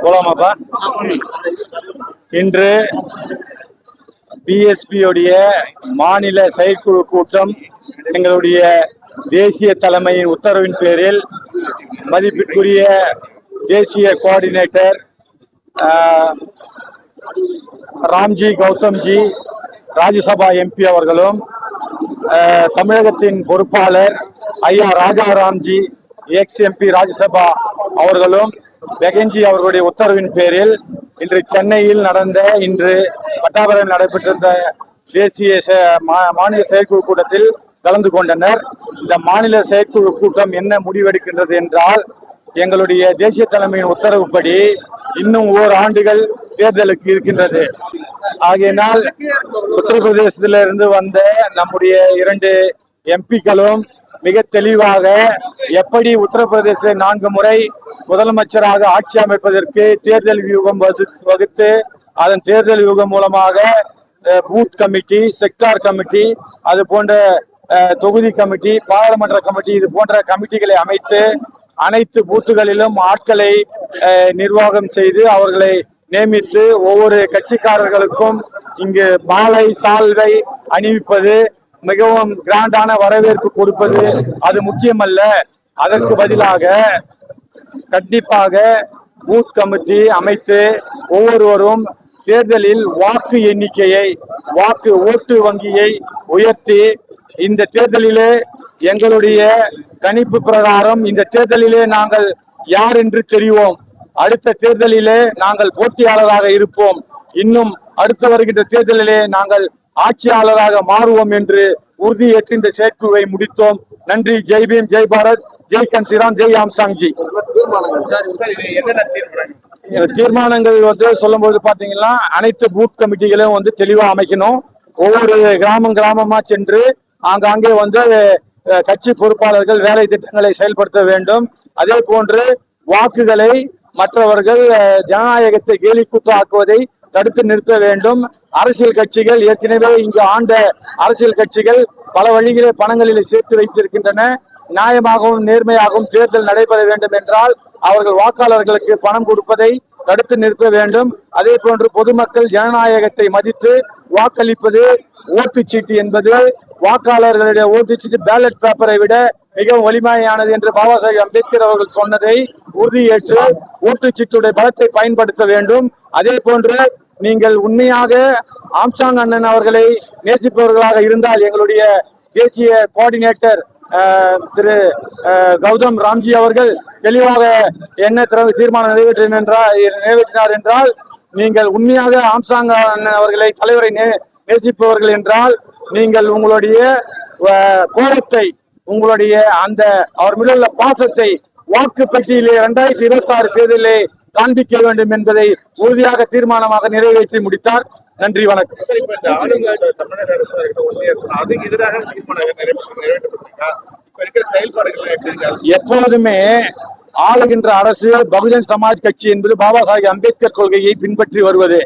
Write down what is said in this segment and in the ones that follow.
போலாமாப்பா? இன்று பிஎஸ்பியுடைய மாநில செயற்குழு கூட்டம் எங்களுடைய தேசிய தலைமையின் உத்தரவின் பேரில் மதிப்பிற்குரிய தேசிய கோஆர்டினேட்டர் ராம்ஜி கௌதம்ஜி ராஜ்யசபா எம்பி அவர்களும் தமிழகத்தின் பொறுப்பாளர் ஐயா ராஜாராம்ஜி எக்ஸ் எம்பி ராஜ்யசபா அவர்களும் பெகன்ஜி அவர்களுடைய உத்தரவின் பேரில் இன்று சென்னையில் நடந்த இன்று பட்டாபுரம் நடைபெற்றிருந்த தேசிய மா- மாநில செயற்குழு கூட்டத்தில் கலந்து கொண்டனர். இந்த மாநில செயற்குழு கூட்டம் என்ன முடிவெடுக்கின்றது என்றால் எங்களுடைய தேசிய தலைமையின் உத்தரவுப்படி இன்னும் ஓர் ஆண்டுகள் தேர்தலுக்கு இருக்கின்றது. ஆகையினால் உத்தரப்பிரதேசத்திலிருந்து வந்த நம்முடைய இரண்டு எம்பிக்களும் மிக தெளிவாக எப்படி உத்தரப்பிரதேச நான்கு முறை முதலமைச்சராக ஆட்சி அமைப்பதற்கு தேர்தல் வியூகம் வகுத்து அதன் தேர்தல் வியூகம் மூலமாக பூத் கமிட்டி செக்டார் கமிட்டி அது போன்ற தொகுதி கமிட்டி பாராளுமன்ற கமிட்டி இது போன்ற கமிட்டிகளை அமைத்து அனைத்து பூத்துகளிலும் ஆட்களை நிர்வாகம் செய்து அவர்களை நியமித்து ஒவ்வொரு கட்சிக்காரர்களுக்கும் இங்கு மாலை சால்வை அணிவிப்பது மிகவும் கிராண்டான வரவேற்பு கொடுப்பது அது முக்கியமல்ல. அதற்கு பதிலாக கண்டிப்பாக பூத் கமிட்டி அமைத்து ஒவ்வொருவரும் தேர்தலில் வாக்கு எண்ணிக்கையை வாக்கு ஓட்டு வங்கியை உயர்த்தி இந்த தேர்தலிலே எங்களுடைய கணிப்பு பிரகாரம் இந்த தேர்தலிலே நாங்கள் யார் என்று தெரிவோம். அடுத்த தேர்தலிலே நாங்கள் போட்டியாளராக இருப்போம். இன்னும் அடுத்து வருகின்ற தேர்தலிலே நாங்கள் ஆட்சியாளராக மாறுவோம் என்று உறுதியேற்று இந்த செயற்குழுவை முடித்தோம். நன்றி. ஜெய் பீம் ஜெய் பாரத் ஜெய் கன்சிராம் ஜெய் ஆம்சாங்ஜி இந்த தீர்மானங்கள். வந்து சொல்லும்போது பாத்தீங்கன்னா அனைத்து பூத் கமிட்டிகளும் வந்து தெளிவா அமைக்கணும். ஒவ்வொரு கிராமம் கிராமமா சென்று ஆங்காங்கே வந்து கட்சி பொறுப்பாளர்கள் வேலை திட்டங்களை செயல்படுத்த வேண்டும். அதே போன்று வாக்குகளை மற்றவர்கள் ஜனநாயகத்தை கேலிக்கூத்து ஆக்குவதை தடுத்து நிறுத்த வேண்டும். அரசியல் கட்சிகள் ஏற்கனவே இங்கு ஆண்ட அரசியல் கட்சிகள் பல வழிகளை பணங்களில் சேர்த்து வைத்திருக்கின்றன. நியாயமாகவும் நேர்மையாகவும் தேர்தல் நடைபெற வேண்டும் என்றால் அவர்கள் வாக்காளர்களுக்கு பணம் கொடுப்பதை தடுத்து நிறுத்த வேண்டும். அதே போன்று பொதுமக்கள் ஜனநாயகத்தை மதித்து வாக்களிப்பது ஓட்டுச்சீட்டு என்பது வாக்காளர்களுடைய ஓட்டுச்சீட்டு பேலட் பேப்பரை விட மிகவும் வலிமையானது என்று பாபா சாஹேப் அம்பேத்கர் அவர்கள் சொன்னதை உறுதியேற்று ஓட்டுச்சீட்டுடைய பலத்தை பயன்படுத்த வேண்டும். அதே போன்று நீங்கள் உண்மையாக ஆம்சாங் அண்ணன் அவர்களை நேசிப்பவர்களாக இருந்தால் எங்களுடைய தேசிய கோஆர்டினேட்டர் திரு கௌதம் ராம்ஜி அவர்கள் தெளிவாக என்ன தீர்மானம் நிறைவேற்றினார் என்றால் நிறைவேற்றினார் என்றால் நீங்கள் உண்மையாக ஆம்சாங் அண்ணன் அவர்களை தலைவரை நே- நேசிப்பவர்கள் என்றால் நீங்கள் உங்களுடைய கோபத்தை உங்களுடைய அந்த அவர் மீது உள்ள பாசத்தை வாக்கு பெட்டியிலே இரண்டாயிரத்தி இருபத்தி ஆறு தேர்தலிலே காண்பிக்க வேண்டும் என்பதை உறுதியாக தீர்மானமாக நிறைவேற்றி முடித்தார். நன்றி வணக்கம்? எப்போதுமே ஆளுகின்ற அரசு பகுஜன் சமாஜ் கட்சி என்பது பாபா சாஹேப் அம்பேத்கர் கொள்கையை பின்பற்றி வருவது.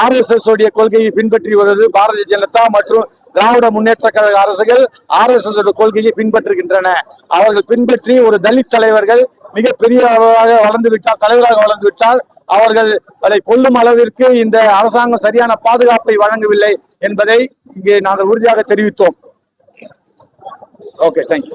ஆர்எஸ்எஸ் உடைய கொள்கையை பின்பற்றி வருவது பாரதிய ஜனதா மற்றும் திராவிட முன்னேற்ற கழக அரசுகள் ஆர்எஸ்எஸ் உடைய கொள்கையை பின்பற்றுகின்றன. அவர்கள் பின்பற்றி ஒரு தலித் தலைவர்கள் மிகப்பெரிய அளவாக வளர்ந்து விட்டால் தலைவராக வளர்ந்து விட்டால் அவர்கள் அதை கொல்லும் அளவிற்கு இந்த அரசாங்கம் சரியான பாதுகாப்பை வழங்கவில்லை என்பதை இங்கே நாங்கள் உறுதியாக தெரிவித்தோம். Okay thank you